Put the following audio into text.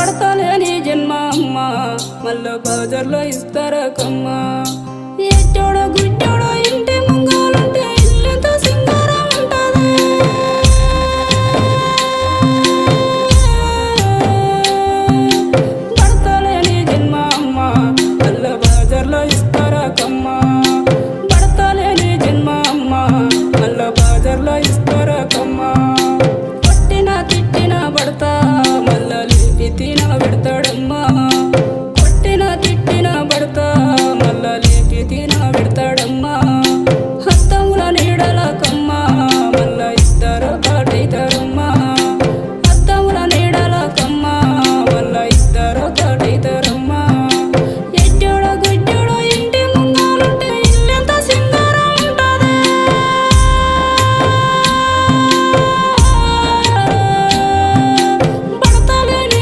పడతలేని జన్మ అమ్మ. మళ్ళా బజార్లో ఇస్తారా కమ్మా?